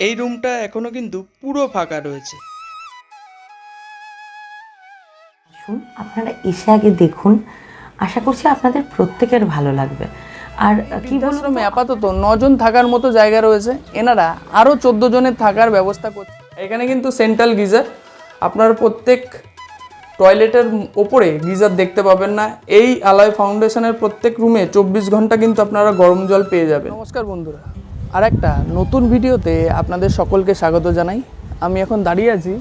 এই রুমটা এখনও কিন্তু পুরো ফাঁকা রয়েছে। আসুন আপনারা এসে আগে দেখুন। আশা করছি আপনাদের প্রত্যেকের ভালো লাগবে। আর কি বলুন আপাতত নজন থাকার মতো জায়গা রয়েছে। এনারা আরও চোদ্দ জনের থাকার ব্যবস্থা করছে। এখানে কিন্তু সেন্ট্রাল গিজার। আপনার প্রত্যেক টয়লেটের ওপরে গিজার দেখতে পাবেন না। এই আলয় ফাউন্ডেশনের প্রত্যেক রুমে চব্বিশ ঘণ্টা কিন্তু আপনারা গরম জল পেয়ে যাবেন। নমস্কার বন্ধুরা। আর একটা নতুন ভিডিওতে আপনাদের সকলকে স্বাগত জানাই। আমি এখন দাঁড়িয়ে আছি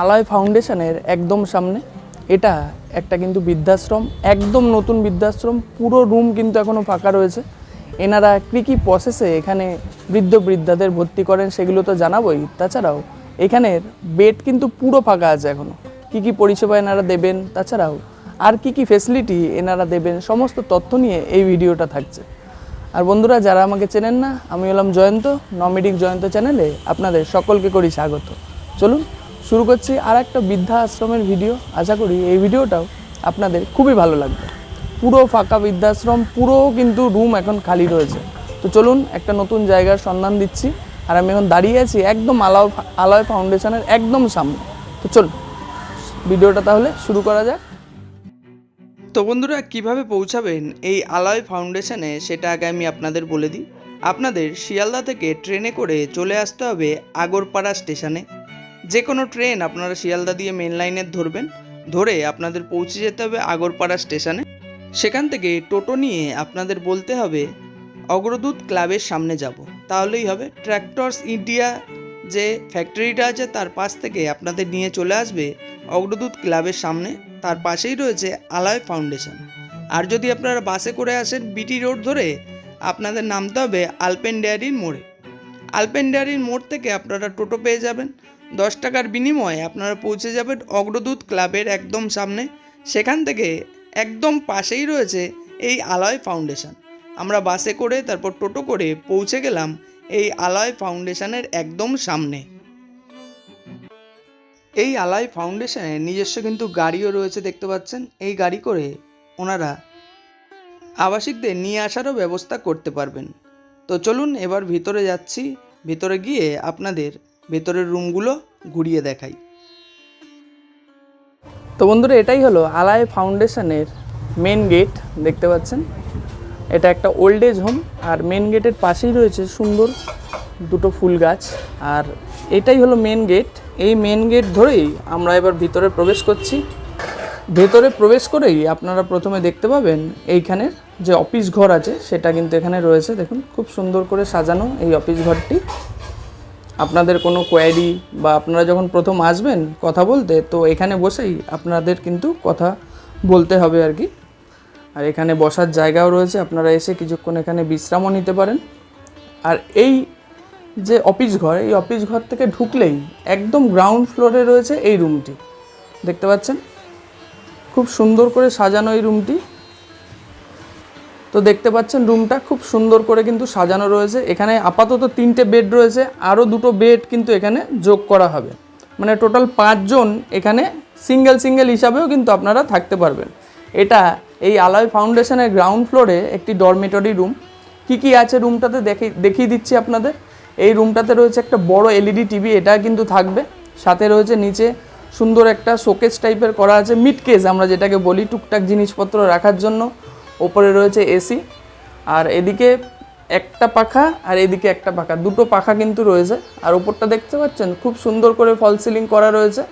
আলয় ফাউন্ডেশনের একদম সামনে। এটা একটা কিন্তু বৃদ্ধাশ্রম, একদম নতুন বৃদ্ধাশ্রম, পুরো রুম কিন্তু এখনও ফাঁকা রয়েছে। এনারা কী কী প্রসেসে এখানে বৃদ্ধ বৃদ্ধাদের ভর্তি করেন সেগুলো তো জানাবোই। তাছাড়াও এখানের বেড কিন্তু পুরো ফাঁকা আছে এখনও কী কী পরিষেবা এনারা দেবেন, তাছাড়াও আর কি কি ফেসিলিটি এনারা দেবেন, সমস্ত তথ্য নিয়ে এই ভিডিওটা থাকছে। আর বন্ধুরা, যারা আমাকে চেনেন না, আমি হলাম জয়ন্ত, নমেডিক জয়ন্ত চ্যানেলে আপনাদের সকলকে করি স্বাগত। চলুন, শুরু করছি আর একটা বৃদ্ধা আশ্রমের ভিডিও। আশা করি এই ভিডিওটাও আপনাদের খুবই ভালো লাগবে। পুরো ফাঁকা বৃদ্ধাশ্রম, পুরো কিন্তু রুম এখন খালি রয়েছে। তো চলুন, একটা নতুন জায়গার সন্ধান দিচ্ছি। আর আমি এখন দাঁড়িয়ে আছি একদম আলয় আলয় ফাউন্ডেশনের একদম সামনে। তো চলুন, ভিডিওটা তাহলে শুরু করা যাক। তো বন্ধুরা, কীভাবে পৌঁছাবেন এই আলয় ফাউন্ডেশনে সেটা আগে আমি আপনাদের বলে দিই। আপনাদের শিয়ালদা থেকে ট্রেনে করে চলে আসতে হবে আগরপাড়া স্টেশনে। যে কোনো ট্রেন আপনারা শিয়ালদা দিয়ে মেন লাইনে ধরবেন, ধরে আপনাদের পৌঁছে যেতে হবে আগরপাড়া স্টেশনে। সেখান থেকে টোটো নিয়ে আপনাদের বলতে হবে, অগ্রদূত ক্লাবের সামনে যাব। তাহলেই হবে। ট্র্যাক্টরস ইন্ডিয়া যে ফ্যাক্টরিটা আছে, তার পাশ থেকে আপনাদের নিয়ে চলে আসবে অগ্রদূত ক্লাবের সামনে। তার পাশেই রয়েছে আলয় ফাউন্ডেশন। আর যদি আপনারা বাসে করে আসেন বিটি রোড ধরে, আপনাদের নামতে হবে আলপেন ডেয়ারির মোড়ে। আলপেন ডেয়ারির মোড় থেকে আপনারা টোটো পেয়ে যাবেন। দশ টাকার বিনিময়ে আপনারা পৌঁছে যাবেন অগ্রদূত ক্লাবের একদম সামনে। সেখান থেকে একদম পাশেই রয়েছে এই আলয় ফাউন্ডেশন। আমরা বাসে করে, তারপর টোটো করে পৌঁছে গেলাম এই আলয় ফাউন্ডেশনের একদম সামনে। এই আলাই ফাউন্ডেশনের নিজস্ব কিন্তু গাড়িও রয়েছে দেখতে পাচ্ছেন। এই গাড়ি করে ওনারা আবাসিকদের নিয়ে আসারও ব্যবস্থা করতে পারবেন। তো চলুন এবার ভিতরে যাচ্ছি। ভিতরে গিয়ে আপনাদের ভেতরের রুমগুলো ঘুরিয়ে দেখাই। তো বন্ধুরা, এটাই হলো আলাই ফাউন্ডেশনের মেন গেট দেখতে পাচ্ছেন। এটা একটা ওল্ড এজ হোম আর মেন গেটের পাশেই রয়েছে সুন্দর দুটো ফুল গাছ আর এটাই হলো মেন গেট এই মেন গেট ধরেই আমরা এবার ভিতরে প্রবেশ করছি। ভেতরে প্রবেশ করেই আপনারা প্রথমে দেখতে পাবেন এইখানের যে অফিস ঘর আছে, সেটা কিন্তু এখানে রয়েছে। দেখুন, খুব সুন্দর করে সাজানো এই অফিস ঘরটি। আপনাদের কোনো কোয়ারি বা আপনারা যখন প্রথম আসবেন কথা বলতে, তো এখানে বসেই আপনাদের কিন্তু কথা বলতে হবে আর কি। আর এখানে বসার জায়গাও রয়েছে, আপনারা এসে কিছুক্ষণ এখানে বিশ্রামও নিতে পারেন। আর এই যে অফিস ঘর, এই অফিস ঘর থেকে ঢুকলেই একদম গ্রাউন্ড ফ্লোরে রয়েছে এই রুমটি দেখতে পাচ্ছেন? খুব সুন্দর করে সাজানো এই রুমটি তো দেখতে পাচ্ছেন রুমটা খুব সুন্দর করে কিন্তু সাজানো রয়েছে। এখানে আপাতত তিনটে বেড রয়েছে, আরও দুটো বেড কিন্তু এখানে যোগ করা হবে। মানে টোটাল পাঁচজন এখানে সিঙ্গেল সিঙ্গেল হিসাবেও কিন্তু আপনারা থাকতে পারবেন। এটা এই আলয় ফাউন্ডেশনের গ্রাউন্ড ফ্লোরে একটি ডরমেটরি রুম কি কি আছে রুমটাতে দেখে, দেখিয়ে দিচ্ছি আপনাদের। এই রুমটাতে রয়েছে একটা বড় এলইডি টিভি এটা কিন্তু থাকবে। সাথে রয়েছে নিচে সুন্দর একটা শোকেস টাইপের করা আছে মিড কেস আমরা যেটাকে বলি টুকটাক জিনিসপত্র রাখার জন্য। ওপরে রয়েছে এসি আর এদিকে একটা পাখা আর এদিকে একটা পাখা, দুটো পাখা কিন্তু রয়েছে। আর ওপরটা দেখতে পাচ্ছেন, খুব সুন্দর করে ফল সিলিং করা রয়েছে।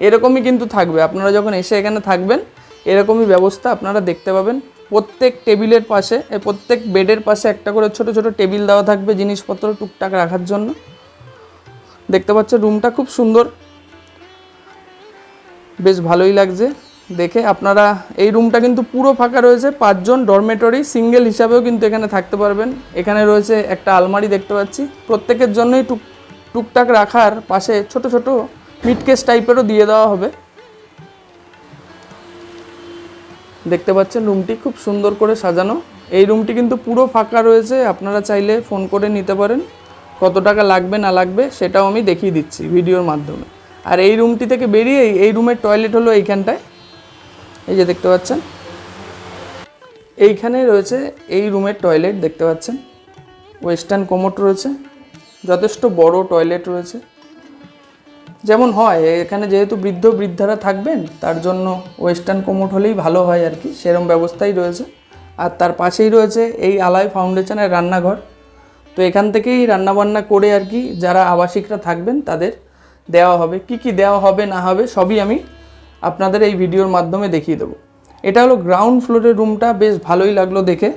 এরকমই কিন্তু থাকবে, আপনারা যখন এসে এখানে থাকবেন, এরকমই ব্যবস্থা আপনারা দেখতে পাবেন। প্রত্যেক টেবিলের পাশে প্রত্যেক বেডের পাশে একটা করে ছোট ছোট টেবিল দেওয়া থাকবে জিনিসপত্র টুকটাক রাখার জন্য। দেখতে পাচ্ছেন রুমটা খুব সুন্দর। বেশ ভালোই লাগছে দেখে। আপনারা এই রুমটা কিন্তু পুরো ফাঁকা রয়েছে, পাঁচজন ডরমেটরি, সিঙ্গেল হিসাবেও কিন্তু এখানে থাকতে পারবেন। এখানে রয়েছে একটা আলমারি দেখতে পাচ্ছি। প্রত্যেকের জন্যই টুক, টুকটাক রাখার পাশে ছোট ছোট মিটকেস টাইপেরও দিয়ে দেওয়া হবে। দেখতে পাচ্ছেন রুমটি খুব সুন্দর করে সাজানো। এই রুমটি কিন্তু পুরো ফাঁকা রয়েছে, আপনারা চাইলে ফোন করে নিতে পারেন। কত টাকা লাগবে, না লাগবে, সেটাও আমি দেখিয়ে দিচ্ছি ভিডিওর মাধ্যমে। আর এই রুমটি থেকে বেরিয়ে এই রুমের টয়লেট হলো এইখানটায়। এই যে দেখতে পাচ্ছেন। এইখানে রয়েছে এই রুমের টয়লেট দেখতে পাচ্ছেন। ওয়েস্টার্ন কোমোট রয়েছে। যথেষ্ট বড় টয়লেট রয়েছে। যেমন হয়, এখানে যেহেতু বৃদ্ধ বৃদ্ধারা থাকবেন, তার জন্য ওয়েস্টার্ন কোমোট হলেই ভালো হয় আর কি, সেরম ব্যবস্থাই রয়েছে। আর তার পাশেই রয়েছে এই আলয় ফাউন্ডেশনের রান্নাঘর। তো এখান থেকেই রান্নাবান্না করে আর কি, যারা আবাসিকরা থাকবেন, তাদের দেওয়া হবে। কি কি দেওয়া হবে, না হবে, সবই আমি আপনাদের এই ভিডিওর মাধ্যমে দেখিয়ে দেবো। এটা হলো গ্রাউন্ড ফ্লোরের রুমটা, বেশ ভালোই লাগল দেখে।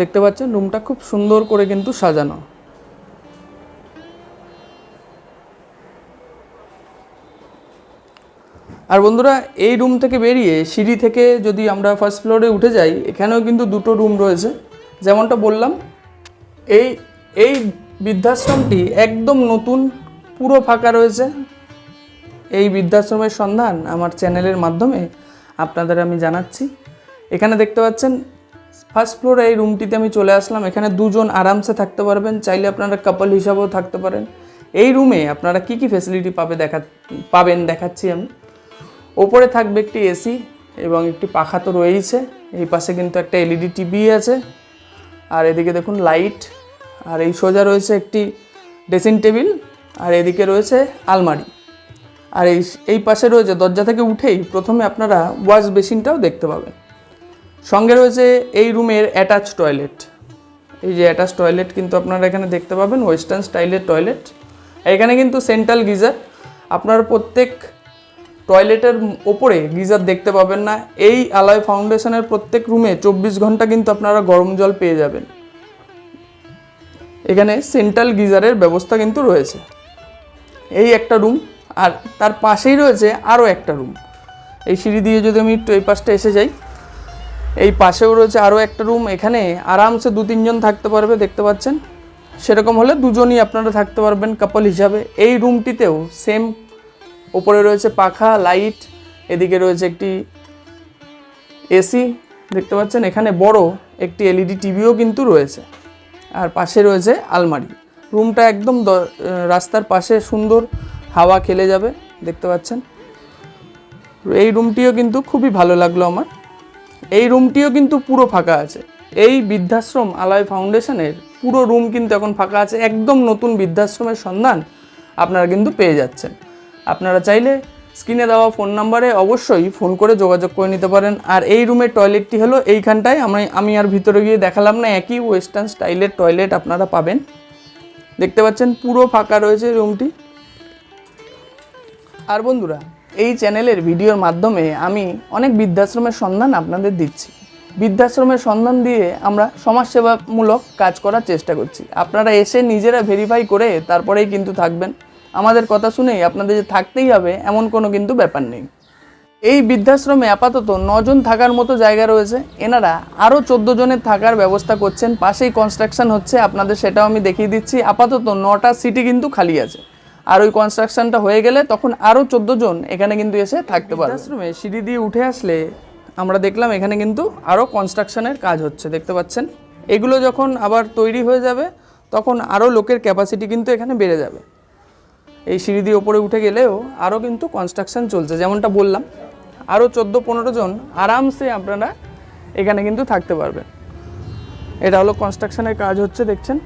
দেখতে পাচ্ছেন, রুমটা খুব সুন্দর করে কিন্তু সাজানো। আর বন্ধুরা, এই রুম থেকে বেরিয়ে সিঁড়ি থেকে যদি আমরা ফার্স্ট ফ্লোরে উঠে যাই, এখানেও কিন্তু দুটো রুম রয়েছে। যেমনটা বললাম, এই এই বৃদ্ধাশ্রমটি একদম নতুন, পুরো ফাঁকা রয়েছে। এই বৃদ্ধাশ্রমের সন্ধান আমার চ্যানেলের মাধ্যমে আপনাদের আমি জানাচ্ছি। এখানে দেখতে পাচ্ছেন ফার্স্ট ফ্লোরে এই রুমটিতে আমি চলে আসলাম। এখানে দুজন আরামসে থাকতে পারবেন, চাইলে আপনারা কাপল হিসাবেও থাকতে পারেন। এই রুমে আপনারা কি কি ফেসিলিটি পাবে দেখা, পাবেন দেখাচ্ছি আমি। ওপরে থাকবে একটি এসি এবং একটি পাখা তো রয়েইছে। এই পাশে কিন্তু একটা এলইডি টিভি আছে। আর এদিকে দেখুন লাইট আর এই সোজা রয়েছে একটি ড্রেসিং টেবিল আর এদিকে রয়েছে আলমারি। আর এই এই পাশে রয়েছে দরজা থেকে উঠেই প্রথমে আপনারা ওয়াশ বেসিনটাও দেখতে পাবেন। সঙ্গে রয়েছে এই রুমের অ্যাটাচ টয়লেট এই যে অ্যাটাচ টয়লেট কিন্তু আপনারা এখানে দেখতে পাবেন ওয়েস্টার্ন স্টাইলের টয়লেট এখানে কিন্তু সেন্ট্রাল গিজার। আপনারা প্রত্যেক টয়লেটের ওপরে গিজার দেখতে পাবেন না। এই আলয় ফাউন্ডেশনের প্রত্যেক রুমে চব্বিশ ঘণ্টা কিন্তু আপনারা গরম জল পেয়ে যাবেন। এখানে সেন্ট্রাল গিজারের ব্যবস্থা কিন্তু রয়েছে। এই একটা রুম আর তার পাশেই রয়েছে আরও একটা রুম। এই সিঁড়ি দিয়ে যদি আমি একটু এই পাশটা এসে যাই, এই পাশেও রয়েছে আরও একটা রুম। এখানে আরামসে দু তিনজন থাকতে পারবে, দেখতে পাচ্ছেন? সেরকম হলে দুজনই আপনারা থাকতে পারবেন কাপল হিসাবে। এই রুমটিতেও সেম ওপরে রয়েছে পাখা, লাইট, এদিকে রয়েছে একটি এসি, দেখতে পাচ্ছেন? এখানে বড় একটি এলইডি টিভিও কিন্তু রয়েছে। আর পাশে রয়েছে আলমারি। রুমটা একদম রাস্তার পাশে সুন্দর হাওয়া খেলে যাবে, দেখতে পাচ্ছেন? এই রুমটিও কিন্তু খুবই ভালো লাগল আমার। এই রুমটিও কিন্তু পুরো ফাঁকা আছে। এই বৃদ্ধাশ্রম আলয় ফাউন্ডেশনের পুরো রুম কিন্তু এখন ফাঁকা আছে। একদম নতুন বৃদ্ধাশ্রমের সন্ধান আপনারা কিন্তু পেয়ে যাচ্ছেন। আপনারা চাইলে স্ক্রিনে দেওয়া ফোন নাম্বারে অবশ্যই ফোন করে যোগাযোগ করে নিতে পারেন। আর এই রুমের টয়লেটটি হলো এইখানটায়। আমি আমি আর ভিতরে গিয়ে দেখালাম না, একই ওয়েস্টার্ন স্টাইলের টয়লেট আপনারা পাবেন। দেখতে পাচ্ছেন পুরো ফাঁকা রয়েছে রুমটি। আর বন্ধুরা, এই চ্যানেলের ভিডিওর মাধ্যমে আমি অনেক বৃদ্ধাশ্রমের সন্ধান আপনাদের দিচ্ছি। বৃদ্ধাশ্রমের সন্ধান দিয়ে আমরা সমাজসেবামূলক কাজ করার চেষ্টা করছি। আপনারা এসে নিজেরা ভেরিফাই করে তারপরেই কিন্তু থাকবেন। আমাদের কথা শুনেই আপনাদের যে থাকতেই হবে, এমন কোনো কিন্তু ব্যাপার নেই। এই বৃদ্ধাশ্রমে আপাতত নজন থাকার মতো জায়গা রয়েছে। এনারা আরও চোদ্দ জনের থাকার ব্যবস্থা করছেন। পাশেই কনস্ট্রাকশন হচ্ছে। আপনাদের সেটাও আমি দেখিয়ে দিচ্ছি। আপাতত নটা সিটি কিন্তু খালি আছে। আর ওই কনস্ট্রাকশনটা হয়ে গেলে তখন আরও চোদ্দ জন এখানে কিন্তু এসে থাকতে পারে বৃদ্ধাশ্রমে সিঁড়ি দিয়ে উঠে আসলে আমরা দেখলাম এখানে কিন্তু আরও কনস্ট্রাকশনের কাজ হচ্ছে, দেখতে পাচ্ছেন? এগুলো যখন আবার তৈরি হয়ে যাবে, তখন আরও লোকের ক্যাপাসিটি কিন্তু এখানে বেড়ে যাবে। এই সিঁড়ি দিয়ে ওপরে উঠে গেলেও আরও কিন্তু কনস্ট্রাকশন চলছে, যেমনটা বললাম। আরও চোদ্দ পনেরো জন আরামসে আপনারা এখানে কিন্তু থাকতে পারবেন। এটা হলো কনস্ট্রাকশানের কাজ হচ্ছে, দেখছেন?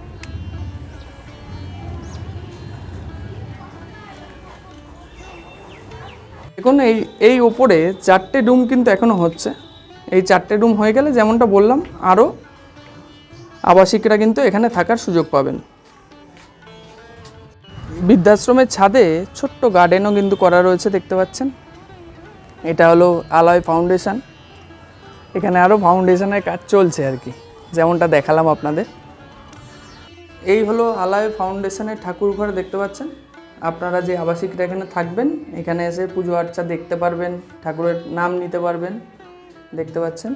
দেখুন, এই এই ওপরে চারটে রুম কিন্তু এখনও হচ্ছে। এই চারটে রুম হয়ে গেলে যেমনটা বললাম আরও আবাসিকরা কিন্তু এখানে থাকার সুযোগ পাবেন। বৃদ্ধাশ্রমের ছাদে ছোট্ট গার্ডেনও কিন্তু করা রয়েছে, দেখতে পাচ্ছেন। এটা হলো আলয় ফাউন্ডেশন এখানে আরও ফাউন্ডেশনের কাজ চলছে আর কি, যেমনটা দেখালাম আপনাদের। এই হলো আলয় ফাউন্ডেশনের ঠাকুর ঘর দেখতে পাচ্ছেন। আপনারা যে আবাসিকরা এখানে থাকবেন, এখানে এসে পুজো আর্চা দেখতে পারবেন, ঠাকুরের নাম নিতে পারবেন, দেখতে পাচ্ছেন।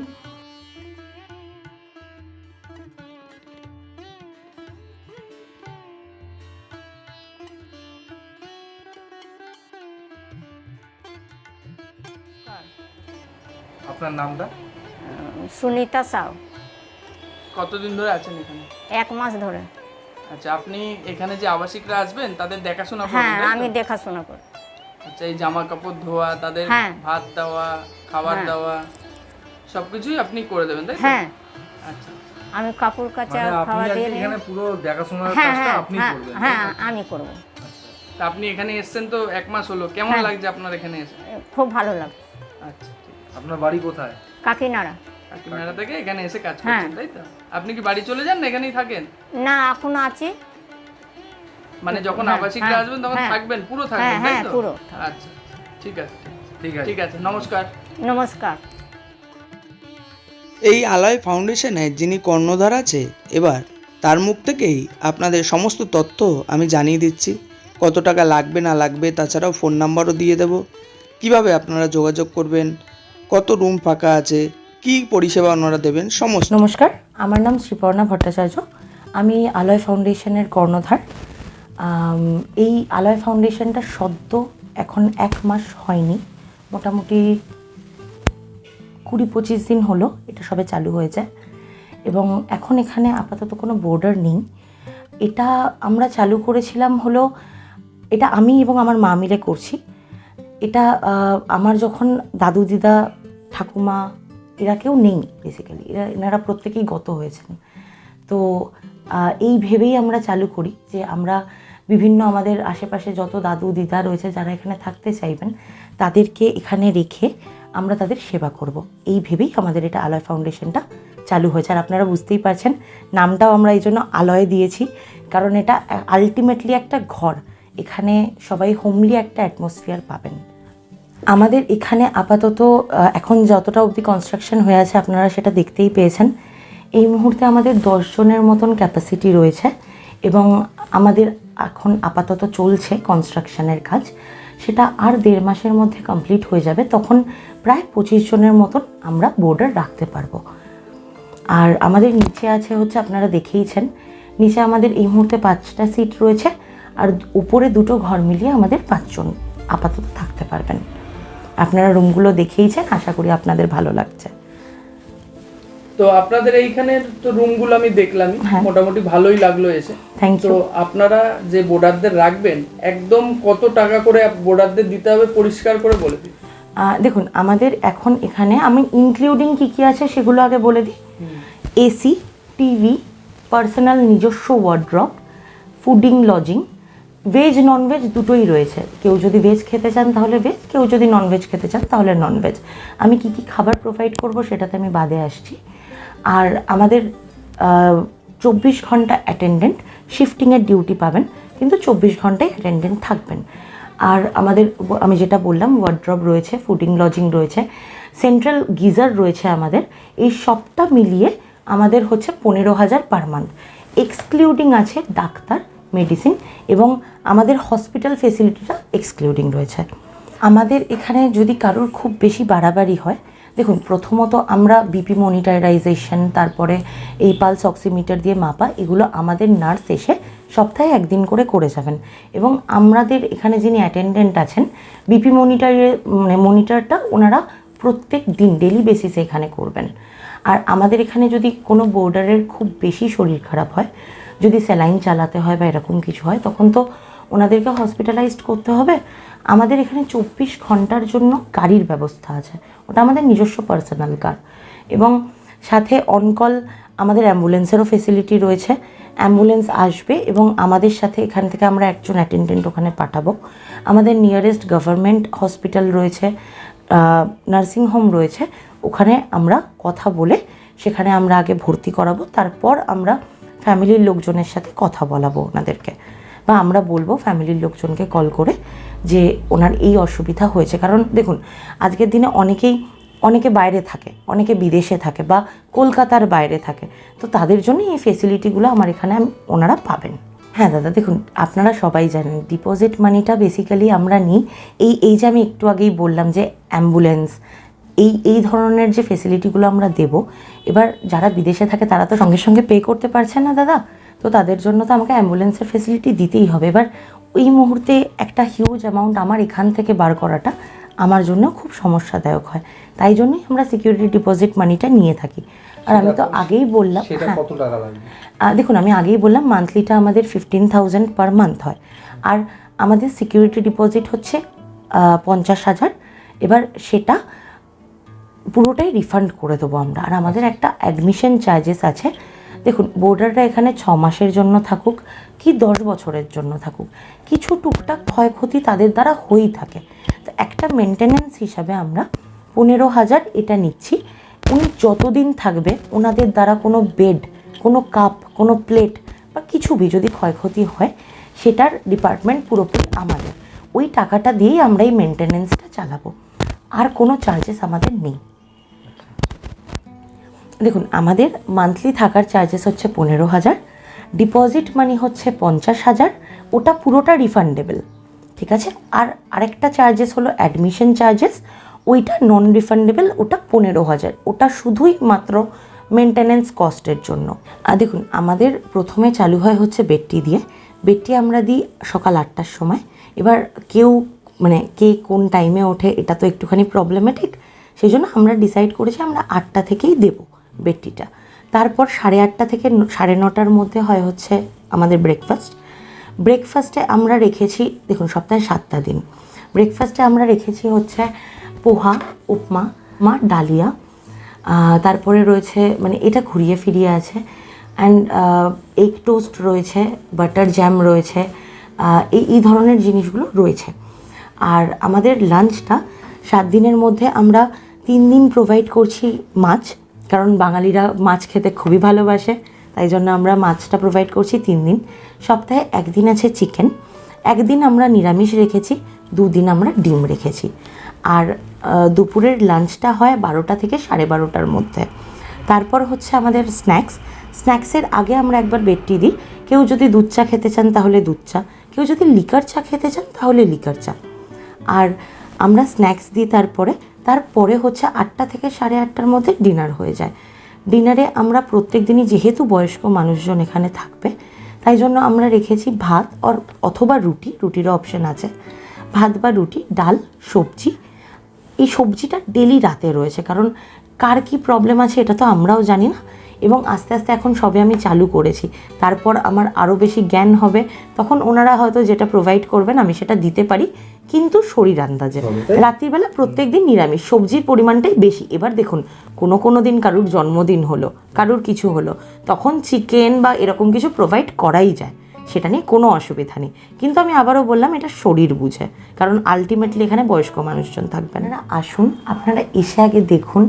আপনার নামটা? সুনিতা সাউ। কতদিন ধরে আছেন এখানে? এক মাস ধরে। আচ্ছা আপনি এখানে যে আবাসিকরা আসবেন তাদের দেখাশোনা হ্যাঁ করবেন তাই আমি দেখাশোনা করি। আচ্ছা এই জামা কাপড় ধোয়া তাদের হ্যাঁ। ভাত দেওয়া খাবার হ্যাঁ। দেওয়া সবকিছুই আপনি করে দেবেন তাই তো? হ্যাঁ। আচ্ছা। আমি কাপড় কাচা মানে খাওয়া দিয়ে এখানে পুরো দেখাশোনার হ্যাঁ কাজটা হ্যাঁ আপনি হ্যাঁ করবেন হ্যাঁ আমি করব। তা আপনি এখানে এসেছেন তো এক মাস হলো কেমন হ্যাঁ। লাগছে আপনার এখানে এসে? খুব ভালো লাগে আচ্ছা। আপনার বাড়ি কোথায়? কাকিনাড়া। কাকিনাড়া থেকে এখানে এসে কাজ হ্যাঁ। করছেন তাই তো? আপনি কি বাড়ি চলে যান না এখানেই থাকেন? না এখন আছি। মানে যখন হ্যাঁ, আবাসিকে হ্যাঁ, আসবেন তখন হ্যাঁ। থাকবেন পুরো থাকবেন হ্যাঁ, তাই হ্যাঁ, তো? পুরো আচ্ছা। ঠিক আছে ঠিক আছে। ঠিক আছে নমস্কার। নমস্কার। এই আলয় ফাউন্ডেশনে যিনি কর্ণধার আছে এবার তার মুখ থেকেই আপনাদের সমস্ত তথ্য আমি জানিয়ে দিচ্ছি। কত টাকা লাগবে না লাগবে তাছাড়াও ফোন নাম্বারও দিয়ে দেব। কীভাবে আপনারা যোগাযোগ করবেন কত রুম ফাঁকা আছে? কি পরিষেবা ওনারা দেবেন? সমস্ত। নমস্কার, আমার নাম শ্রীপর্ণা ভট্টাচার্য। আমি আলয় ফাউন্ডেশনের কর্ণধার। এই আলয় ফাউন্ডেশনটা সদ্য এখন এক মাস হয়নি। মোটামুটি কুড়ি পঁচিশ দিন হলো এটা সবে চালু হয়েছে। এবং এখন এখানে আপাতত কোনো বোর্ডার নেই। এটা আমরা চালু করেছিলাম হলো, এটা আমি এবং আমার মা মিলে করছি। এটা আমার যখন দাদু, দিদা, ঠাকুমা, এরা কেউ নেই বেসিক্যালি এরা, এনারা প্রত্যেকেই গত হয়েছেন। তো এই ভেবেই আমরা চালু করি যে আমরা বিভিন্ন আমাদের আশেপাশে যত দাদু, দিদা রয়েছে, যারা এখানে থাকতে চাইবেন, তাদেরকে এখানে রেখে আমরা তাদের সেবা করব। এই ভেবেই আমাদের এটা আলয় ফাউন্ডেশনটা চালু হয়েছে। আর আপনারা বুঝতেই পারছেন, নামটাও আমরা এই জন্য আলয় দিয়েছি, কারণ এটা আলটিমেটলি একটা ঘর। এখানে সবাই হোমলি একটা অ্যাটমসফিয়ার পাবেন। আমাদের এখানে আপাতত এখন যতটা অবধি কনস্ট্রাকশন হয়ে আছে, আপনারা সেটা দেখতেই পেয়েছেন। এই মুহূর্তে আমাদের দশজনের মতন ক্যাপাসিটি রয়েছে এবং আমাদের এখন আপাতত চলছে কনস্ট্রাকশনের কাজ। সেটা আর দেড় মাসের মধ্যে কমপ্লিট হয়ে যাবে। তখন প্রায় পঁচিশ জনের মতন আমরা বোর্ডার রাখতে পারব। আর আমাদের নিচে আছে হচ্ছে, আপনারা দেখেইছেন, নিচে আমাদের এই মুহূর্তে পাঁচটা সিট রয়েছে। আর উপরে দুটো ঘর মিলিয়ে আমাদের পাঁচজন আপাতত থাকতে পারবেন। আপনারা রুমগুলো দেখেইছেন আশা করি আপনাদের ভালো লাগছে। তো আপনাদের এইখানের তো রুমগুলো আমি দেখলামই হ্যাঁ। মোটামুটি ভালোই লাগল এসে। থ্যাংক তো ইউ আপনারা যে বোর্ডারদের রাখবেন একদম কত টাকা করে বোর্ডারদের দিতে হবে পরিষ্কার করে বলে দিন। দেখুন আমাদের এখন এখানে আমি ইনক্লুডিং কী কী আছে সেগুলো আগে বলে দিই। এসি টিভি পার্সোনাল নিজস্ব wardrobe fooding lodging veg non veg দুটোই রয়েছে। কেউ যদি ভেজ খেতে চান তাহলে ভেজ কেউ যদি ননভেজ খেতে চান তাহলে ননভেজ আমি কি কি খাবার প্রোভাইড করব সেটাতে আমি বাদে আসছি। আর আমাদের চব্বিশ ঘণ্টা অ্যাটেন্ডেন্ট শিফটিংয়ের ডিউটি পাবেন, কিন্তু চব্বিশ ঘন্টায় অ্যাটেন্ডেন্ট থাকবেন। আর আমাদের, আমি যেটা বললাম ওয়ার্ড্রপ রয়েছে ফুডিং লজিং রয়েছে সেন্ট্রাল গিজার রয়েছে আমাদের। এই সবটা মিলিয়ে আমাদের হচ্ছে পনেরো হাজার পার মান্থ এক্সক্লুডিং আছে ডাক্তার মেডিসিন এবং আমাদের হসপিটাল ফেসিলিটিটা এক্সক্লুডিং রয়েছে। আমাদের এখানে যদি কারোর খুব বেশি বাড়াবাড়ি হয়, দেখুন, প্রথমত আমরা বিপি মনিটারাইজেশন তারপরে এই পালস অক্সিমিটার দিয়ে মাপা, এগুলো আমাদের নার্স এসে সপ্তাহে একদিন করে করে যাবেন। এবং আমাদের এখানে যিনি অ্যাটেন্ডেন্ট আছেন বিপি মনিটারের মানে মনিটরটা ওনারা প্রত্যেক দিন ডেলি বেসিসে এখানে করবেন। আর আমাদের এখানে যদি কোনো বোর্ডারের খুব বেশি শরীর খারাপ হয় যদি স্যালাইন চালাতে হয় বা এরকম কিছু হয়, তখন তো ওনাদেরকে হসপিটালাইজড করতে হবে। আমাদের এখানে চব্বিশ ঘণ্টার জন্য গাড়ির ব্যবস্থা আছে। ওটা আমাদের নিজস্ব পার্সোনাল কার এবং সাথে অনকল আমাদের অ্যাম্বুলেন্সেরও ফেসিলিটি রয়েছে। অ্যাম্বুলেন্স আসবে এবং আমাদের সাথে এখান থেকে আমরা একজন অ্যাটেন্ডেন্ট ওখানে পাঠাবো। আমাদের নিয়ারেস্ট গভর্নমেন্ট হসপিটাল রয়েছে নার্সিং হোম রয়েছে। ওখানে আমরা কথা বলে সেখানে আমরা আগে ভর্তি করাবো। তারপর আমরা ফ্যামিলির লোকজনের সাথে কথা বলাবো ওনাদেরকে। বা আমরা বলব ফ্যামিলির লোকজনকে কল করে যে ওনার এই অসুবিধা হয়েছে। কারণ দেখুন, আজকের দিনে অনেকেই, অনেকে বাইরে থাকে, অনেকে বিদেশে থাকে বা কলকাতার বাইরে থাকে। তো তাদের জন্য এই ফেসিলিটিগুলো আমার এখানে ওনারা পাবেন। হ্যাঁ দাদা, দেখুন, আপনারা সবাই জানেন ডিপোজিট মানিটা বেসিক্যালি আমরা নিই। এই এই যে আমি একটু আগেই বললাম যে অ্যাম্বুলেন্স এই এই ধরনের যে ফেসিলিটিগুলো আমরা দেব এবার যারা বিদেশে থাকে তারা তো সঙ্গে সঙ্গে পে করতে পারছে না দাদা। তো তাদের জন্য তো আমাকে অ্যাম্বুলেন্সের ফেসিলিটি দিতেই হবে। এবার ওই মুহূর্তে একটা হিউজ অ্যামাউন্ট আমার এখান থেকে বার করাটা আমার জন্য খুব সমস্যাদায়ক হয়। তাই জন্যই আমরা সিকিউরিটি ডিপোজিট মানিটা নিয়ে থাকি। আর আমি তো আগেই বললাম হ্যাঁ। দেখুন আমি আগেই বললাম মান্থলিটা আমাদের ফিফটিন থাউজেন্ড পার মান্থ হয়। আর আমাদের সিকিউরিটি ডিপোজিট হচ্ছে পঞ্চাশ হাজার। এবার সেটা পুরোটাই রিফান্ড করে দেবো আমরা। আর আমাদের একটা অ্যাডমিশন চার্জেস আছে। দেখুন বোর্ডারটা এখানে ছ মাসের জন্য থাকুক কি দশ বছরের জন্য থাকুক কিছু টুকটাক ক্ষয়ক্ষতি তাদের দ্বারা হয়েই থাকে। তো একটা মেনটেনেন্স হিসাবে আমরা পনেরো হাজার এটা নিচ্ছি। উনি যতদিন থাকবে ওনাদের দ্বারা কোনো বেড কোনো কাপ কোনো প্লেট বা কিছু বি যদি ক্ষয়ক্ষতি হয় সেটার ডিপার্টমেন্ট পুরোপুরি আমাদের। ওই টাকাটা দিয়েই আমরা এই মেনটেনেন্সটা চালাবো। আর কোনো চার্জেস আমাদের নেই। দেখুন, আমাদের মান্থলি থাকার চার্জেস হচ্ছে পনেরো হাজার ডিপোজিট মানি হচ্ছে পঞ্চাশ হাজার, ওটা পুরোটা রিফান্ডেবল ঠিক আছে? আর আরেকটা চার্জেস হলো অ্যাডমিশন চার্জেস ওইটা নন রিফান্ডেবল ওটা পনেরো হাজার, ওটা শুধুই মাত্র মেনটেনেন্স কস্টের জন্য। আর দেখুন, আমাদের প্রথমে চালু হয় হচ্ছে বেডটি দিয়ে। বেডটি আমরা দিই সকাল আটটার সময়। এবার কেউ মানে কে কোন টাইমে ওঠে, এটা তো একটুখানি প্রবলেমেটিক সেই জন্য আমরা ডিসাইড করেছি আমরা আটটা থেকেই দেবো। বেডটিটা। তারপর সাড়ে আটটা থেকে সাড়ে নটার মধ্যে হয় হচ্ছে আমাদের ব্রেকফাস্ট ব্রেকফাস্টে আমরা রেখেছি, দেখুন সপ্তাহে সাতটা দিন। ব্রেকফাস্টে আমরা রেখেছি হচ্ছে পোহা, উপমা, মা, ডালিয়া। তারপরে রয়েছে মানে এটা ঘুরিয়ে ফিরিয়ে আছে। অ্যান্ড এগ টোস্ট রয়েছে বাটার জ্যাম রয়েছে এই এই ধরনের জিনিসগুলো রয়েছে। আর আমাদের লাঞ্চটা সাত দিনের মধ্যে আমরা তিন দিন প্রোভাইড করছি মাছ। কারণ বাঙালিরা মাছ খেতে খুবই ভালোবাসে, তাই জন্য আমরা মাছটা প্রোভাইড করছি তিন দিন। সপ্তাহে একদিন আছে চিকেন একদিন আমরা নিরামিষ রেখেছি, দুদিন আমরা ডিম রেখেছি। আর দুপুরের লাঞ্চটা হয় বারোটা থেকে সাড়ে বারোটার মধ্যে। তারপর হচ্ছে আমাদের স্ন্যাক্স স্ন্যাক্সের আগে আমরা একবার বেডটি দিই। কেউ যদি দুধ চা খেতে চান তাহলে দুধ চা, কেউ যদি লিকার চা খেতে চান তাহলে লিকার চা। আর আমরা স্ন্যাক্স দিই তারপরে তারপরে হচ্ছে আটটা থেকে সাড়ে আটটার মধ্যে ডিনার হয়ে যায়। ডিনারে আমরা প্রত্যেক দিনই যেহেতু বয়স্ক মানুষজন এখানে থাকবে, তাই জন্য আমরা রেখেছি ভাত অর অথবা রুটি, রুটিরও অপশন আছে। ভাত বা রুটি, ডাল, সবজি। এই সবজিটা ডেলি রাতে রয়েছে, কারণ কার কি প্রবলেম আছে এটা তো আমরাও জানি না। এবং আস্তে আস্তে এখন সবে আমি চালু করেছি। তারপর আমার আরও বেশি জ্ঞান হবে, তখন ওনারা হয়তো যেটা প্রোভাইড করবেন আমি সেটা দিতে পারি। কিন্তু শরীর আন্দাজে রাত্রিবেলা প্রত্যেক দিন নিরামিষ। সবজির পরিমাণটাই বেশি। এবার দেখুন কোনো কোনো দিন কারুর জন্মদিন হলো কারুর কিছু হলো তখন চিকেন বা এরকম কিছু প্রোভাইড করাই যায়। সেটা নিয়ে কোনো অসুবিধা নেই। কিন্তু আমি আবারও বললাম এটা শরীর বুঝে। কারণ আলটিমেটলি এখানে বয়স্ক মানুষজন থাকবেন না। আসুন আপনারা এসে আগে দেখুন।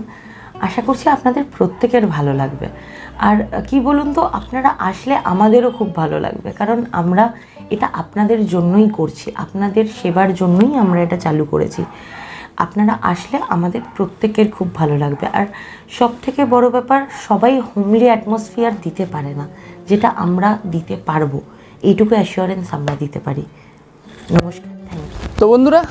আশা করছি আপনাদের প্রত্যেকের ভালো লাগবে। আর কি বলুন তো, আপনারা আসলে আমাদেরও খুব ভালো লাগবে। কারণ আমরা এটা আপনাদের জন্যই করছি, আপনাদের সেবার জন্যই আমরা এটা চালু করেছি। আপনারা আসলে আমাদের প্রত্যেকের খুব ভালো লাগবে। আর সব থেকে বড় ব্যাপার, সবাই হোমলি অ্যাটমসফিয়ার দিতে পারে না, যেটা আমরা দিতে পারব। এইটুকু অ্যাসিওরেন্স আমরা দিতে পারি। নমস্কার থ্যাংক ইউ তো বন্ধুরা,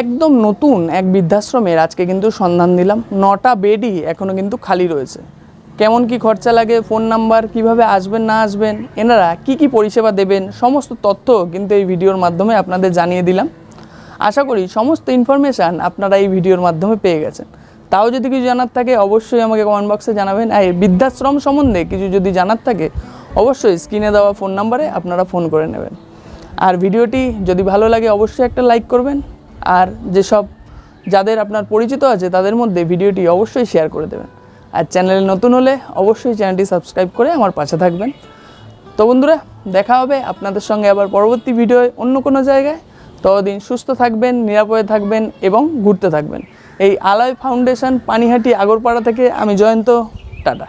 একদম নতুন এক বৃদ্ধাশ্রমের আজকে কিন্তু সন্ধান দিলাম। নটা বেডই এখনও কিন্তু খালি রয়েছে। কেমন কি খরচা লাগে ফোন নাম্বার কীভাবে আসবেন, না আসবেন, এনারা কি কি পরিষেবা দেবেন, সমস্ত তথ্য কিন্তু এই ভিডিওর মাধ্যমে আপনাদের জানিয়ে দিলাম। আশা করি সমস্ত ইনফরমেশান আপনারা এই ভিডিওর মাধ্যমে পেয়ে গেছেন। তাও যদি কিছু জানার থাকে, অবশ্যই আমাকে কমেন্ট বক্সে জানাবেন। আর এই বৃদ্ধাশ্রম সম্বন্ধে কিছু যদি জানার থাকে, অবশ্যই স্ক্রিনে দেওয়া ফোন নাম্বারে আপনারা ফোন করে নেবেন। আর ভিডিওটি যদি ভালো লাগে, অবশ্যই একটা লাইক করবেন। আর যেসব যাদের আপনার পরিচিত আছে, তাদের মধ্যে ভিডিওটি অবশ্যই শেয়ার করে দেবেন। আর চ্যানেলে নতুন হলে অবশ্যই চ্যানেলটি সাবস্ক্রাইব করে আমার পাশে থাকবেন। তো বন্ধুরা, দেখা হবে আপনাদের সঙ্গে আবার পরবর্তী ভিডিওয় অন্য কোনো জায়গায়। ততদিন সুস্থ থাকবেন, নিরাপদে থাকবেন এবং ঘুরতে থাকবেন। এই আলয় ফাউন্ডেশন পানিহাটি আগরপাড়া থেকে আমি জয়ন্ত, টাটা।